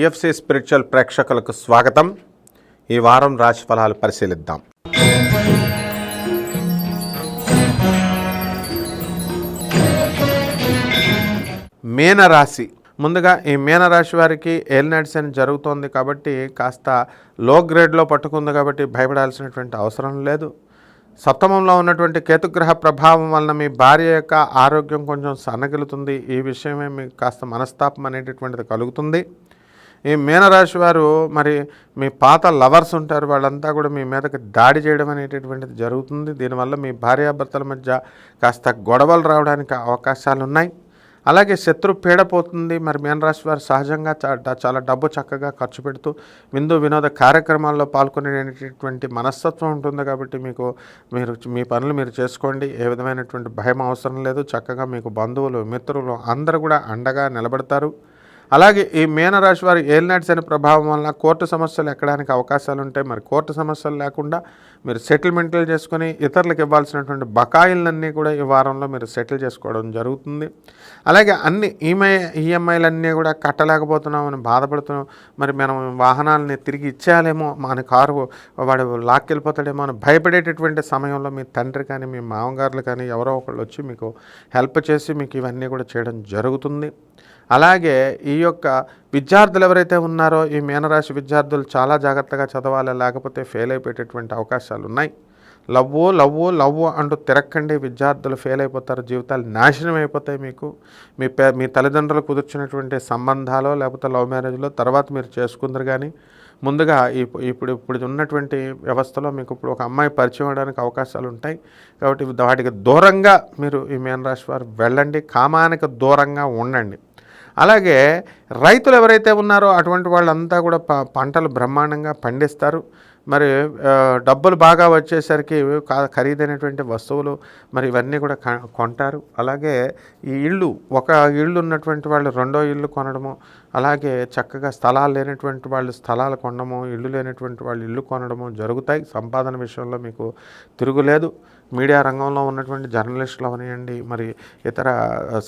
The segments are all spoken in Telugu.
డిఎఫ్సి స్పిరిచువల్ ప్రేక్షకులకు స్వాగతం. ఈ వారం రాశి ఫలాలు పరిశీలిద్దాం. మీనరాశి. ముందుగా ఈ మీనరాశి వారికి ఏలినాటి శని జరుగుతోంది కాబట్టి కాస్త లో గ్రేడ్లో పట్టుకుంది కాబట్టి భయపడాల్సినటువంటి అవసరం లేదు. సప్తమంలో ఉన్నటువంటి కేతుగ్రహ ప్రభావం వలన మీ భార్య యొక్క ఆరోగ్యం కొంచెం సన్నగిలుతుంది. ఈ విషయమే మీకు కాస్త మనస్తాపం అనేటటువంటిది కలుగుతుంది. ఈ మీనరాశి వారు మరి మీ పాత లవర్స్ ఉంటారు వాళ్ళంతా కూడా మీ మీదకి దాడి చేయడం అనేటటువంటిది జరుగుతుంది. దీనివల్ల మీ భార్యాభర్తల మధ్య కాస్త గొడవలు రావడానికి అవకాశాలు ఉన్నాయి అలాగే శత్రు పీడపోతుంది మరి మీనరాశి వారు సహజంగా చాలా డబ్బు చక్కగా ఖర్చు పెడుతూ విందు వినోద కార్యక్రమాల్లో పాల్గొనేటటువంటి మనస్తత్వం ఉంటుంది కాబట్టి మీకు మీరు మీ పనులు మీరు చేసుకోండి. ఏ విధమైనటువంటి భయం అవసరం లేదు. చక్కగా మీకు బంధువులు మిత్రులు అందరూ కూడా అండగా నిలబడతారు. అలాగే ఈ మీనరాశి వారి ఏలినాటి శని ప్రభావం వల్ల కోర్టు సమస్యలు ఎక్కడానికి అవకాశాలు ఉంటాయి. మరి కోర్టు సమస్యలు లేకుండా మీరు సెటిల్మెంట్లు చేసుకుని ఇతరులకు ఇవ్వాల్సినటువంటి బకాయిలన్నీ కూడా ఈ వారంలో మీరు సెటిల్ చేసుకోవడం జరుగుతుంది. అలాగే అన్ని ఈఎంఐ ఈఎంఐలన్నీ కూడా కట్టలేకపోతున్నామని బాధపడుతున్నాం. మరి మనం వాహనాలని తిరిగి ఇచ్చేయాలేమో మన కారు వాడు లాక్కెళ్ళిపోతాడేమో అని భయపడేటటువంటి సమయంలో మీ తండ్రి కానీ మీ మామగారులు కానీ ఎవరో ఒకళ్ళు వచ్చి మీకు హెల్ప్ చేసి మీకు ఇవన్నీ కూడా చేయడం జరుగుతుంది. అలాగే ఈ యొక్క విద్యార్థులు ఎవరైతే ఉన్నారో ఈ మీనరాశి విద్యార్థులు చాలా జాగ్రత్తగా చదవాలి లేకపోతే ఫెయిల్ అయిపోయేటటువంటి అవకాశాలు ఉన్నాయి. లవ్వో లవ్వు లవ్వు అంటూ తిరక్కండి. విద్యార్థులు ఫెయిల్ అయిపోతారు జీవితాలు నాశనం అయిపోతాయి మీకు. మీ పే మీ తల్లిదండ్రులు కుదుర్చున్నటువంటి సంబంధాలు లేకపోతే లవ్ మ్యారేజ్లో తర్వాత మీరు చేసుకుందరు కానీ ముందుగా ఇప్పుడు ఇప్పుడు ఉన్నటువంటి వ్యవస్థలో మీకు ఇప్పుడు ఒక అమ్మాయి పరిచయం అవడానికి అవకాశాలు ఉంటాయి. కాబట్టి వాటికి దూరంగా మీరు ఈ మీనరాశి వారు వెళ్ళండి. కామానికి దూరంగా ఉండండి. అలాగే రైతులు ఎవరైతే ఉన్నారో అటువంటి వాళ్ళంతా కూడా పంటలు బ్రహ్మాండంగా పండిస్తారు. మరి డబ్బులు బాగా వచ్చేసరికి ఖరీదైనటువంటి వస్తువులు మరి ఇవన్నీ కూడా కొంటారు. అలాగే ఈ ఇళ్ళు ఒక ఇళ్ళు ఉన్నటువంటి వాళ్ళు రెండో ఇల్లు కొనడము అలాగే చక్కగా స్థలాలు లేనటువంటి వాళ్ళు స్థలాలు కొనడము ఇల్లు లేనటువంటి వాళ్ళు ఇల్లు కొనడము జరుగుతాయి. సంపాదన విషయంలో మీకు తిరుగులేదు. మీడియా రంగంలో ఉన్నటువంటి జర్నలిస్టులు అవనియండి మరి ఇతర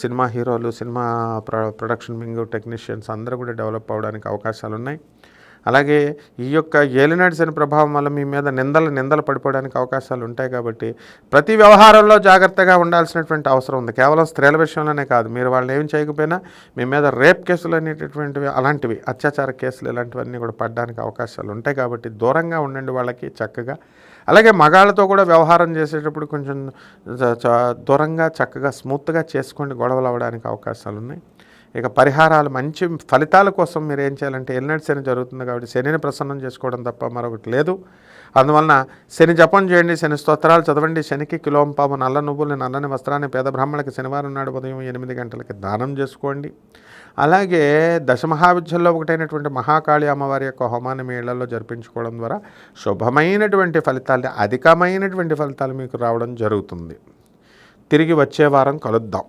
cinema heroes cinema pro production మింగు technicians అందరూ కూడా డెవలప్ అవడానికి అవకాశాలు ఉన్నాయి అలాగే ఈ యొక్క ఏలినాటి శని ప్రభావం వల్ల మీ మీద నిందలు నిందలు పడిపోవడానికి అవకాశాలు ఉంటాయి కాబట్టి ప్రతి వ్యవహారంలో జాగ్రత్తగా ఉండాల్సినటువంటి అవసరం ఉంది. కేవలం స్త్రీల విషయంలోనే కాదు. మీరు వాళ్ళని ఏం చేయకపోయినా మీ మీద రేప్ కేసులు అనేటటువంటివి అలాంటివి అత్యాచార కేసులు ఇలాంటివన్నీ కూడా పడడానికి అవకాశాలు ఉంటాయి కాబట్టి దూరంగా ఉండండి వాళ్ళకి చక్కగా. అలాగే మగాళ్ళతో కూడా వ్యవహారం చేసేటప్పుడు కొంచెం దూరంగా చక్కగా స్మూత్గా చేసుకోండి గొడవలు అవ్వడానికి అవకాశాలు ఉన్నాయి. ఇక పరిహారాలు మంచి ఫలితాల కోసం మీరు ఏం చేయాలంటే ఎల్నటి శని జరుగుతుంది కాబట్టి శనిని ప్రసన్నం చేసుకోవడం తప్ప మరొకటి లేదు. అందువలన శని జపం చేయండి శని స్తోత్రాలు చదవండి శనికి కిలోంపాము నల్ల నువ్వుల్ని నల్లని వస్త్రాన్ని పేద బ్రాహ్మణులకి శనివారం నాడు ఉదయం ఎనిమిది గంటలకి దానం చేసుకోండి. అలాగే దశమహావిద్యల్లో ఒకటైనటువంటి మహాకాళి అమ్మవారి యొక్క హోమాన్ని మీ ఇళ్ళలో జరిపించుకోవడం ద్వారా శుభమైనటువంటి ఫలితాలు అధికమైనటువంటి ఫలితాలు మీకు రావడం జరుగుతుంది. తిరిగి వచ్చే వారం కలుద్దాం.